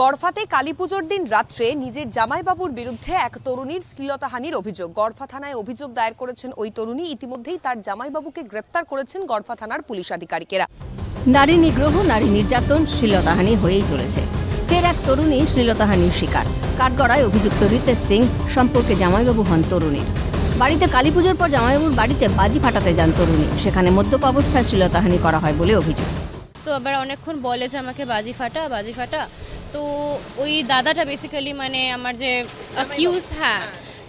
গড়ফাতে কালী পুজোর দিন রাত্রে নিজের জামাইবাবুর বিরুদ্ধে এক তরুণীর শ্লীলতাহানির অভিযোগ। গড়ফা থানায় অভিযোগ দায়ের করেছেন ওই তরুণী। ইতিমধ্যেই তার জামাইবাবুকে গ্রেপ্তার করেছেন গড়ফা থানার পুলিশ আধিকারিকেরা। নারী নিগ্রহ নারী নির্যাতন শ্লীলতাহানি হয়েই চলেছে। ফের এক তরুণী শ্লীলতাহানির শিকার। কাঠগড়ায় অভিযুক্ত রিতেশ সিং সম্পর্কে জামাইবাবু হন তরুণীর। বাড়িতে কালীপুজোর পর জামাইবাবুর বাড়িতে বাজি ফাটাতে যান তরুণী। সেখানে মদ্যপ অবস্থায় শ্লীলতাহানি করা হয় বলে অভিযোগ। তো আবার অনেকক্ষণ বলে যে আমাকে বাজি ফাটা বাজি ফাটা। তো ওই দাদাটা বেসিক্যালি মানে আমার যে অ্যাকিউজ হ্যাঁ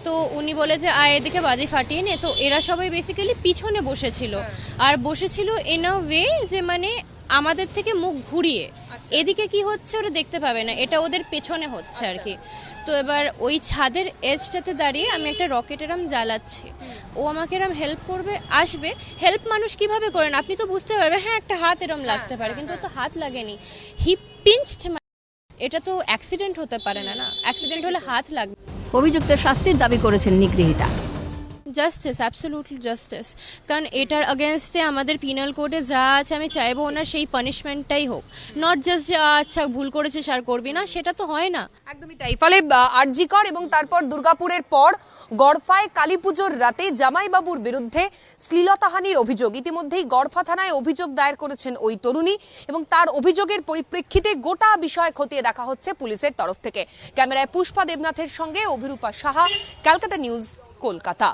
তো উনি বলে যে আয় এদিকে বাজি ফাটিয়ে নে। তো এরা সবাই বেসিক্যালি পিছনে বসেছিল। আর বসেছিল ইন আ ওয়ে যে মানে আমাদের থেকে মুখ ঘুরিয়ে। এদিকে কি হচ্ছে ওরা দেখতে পাবে না এটা ওদের পেছনে হচ্ছে আর কি। তো এবার ওই ছাদের এজটাতে দাঁড়িয়ে আমি একটা রকেট এরম জ্বালাচ্ছি। ও আমাকে এরম হেল্প করবে আসবে। হেল্প মানুষ কীভাবে করেন? আপনি তো বুঝতে পারবেন হ্যাঁ একটা হাত এরম লাগতে পারে কিন্তু ও তো হাত লাগেনি। হি পিঞ্চড এটা তো অ্যাক্সিডেন্ট হতে পারে না না? অ্যাক্সিডেন্ট হলে হাত লাগবে। অভিযুক্তের শাস্তির দাবি করেছেন নিগৃহীতা। জাস্টিস অ্যাবসলিউটলি জাস্টিস কারণ এটার আগেনস্টে আমাদের পিনাল কোডে যা আছে আমি চাইব ওনার সেই পানিশমেন্টটাই হোক। নট জাস্ট যে আচ্ছা ভুল করেছিস আর করবি না সেটা তো হয় না। একদমই তাই। ফলে আরজিকর এবং তারপর দুর্গাপুরের পর গড়ফায় কালী পুজোর রাতে জামাইবাবুর বিরুদ্ধে শ্লীলতাহানির অভিযোগ। ইতিমধ্যেই গড়ফা থানায় অভিযোগ দায়ের করেছেন ওই তরুণী এবং তার অভিযোগের পরিপ্রেক্ষিতে গোটা বিষয় খতিয়ে দেখা হচ্ছে পুলিশের তরফ থেকে। ক্যামেরায় পুষ্পা দেবনাথের সঙ্গে অভিরূপা সাহা ক্যালকাটা নিউজ কলকাতা।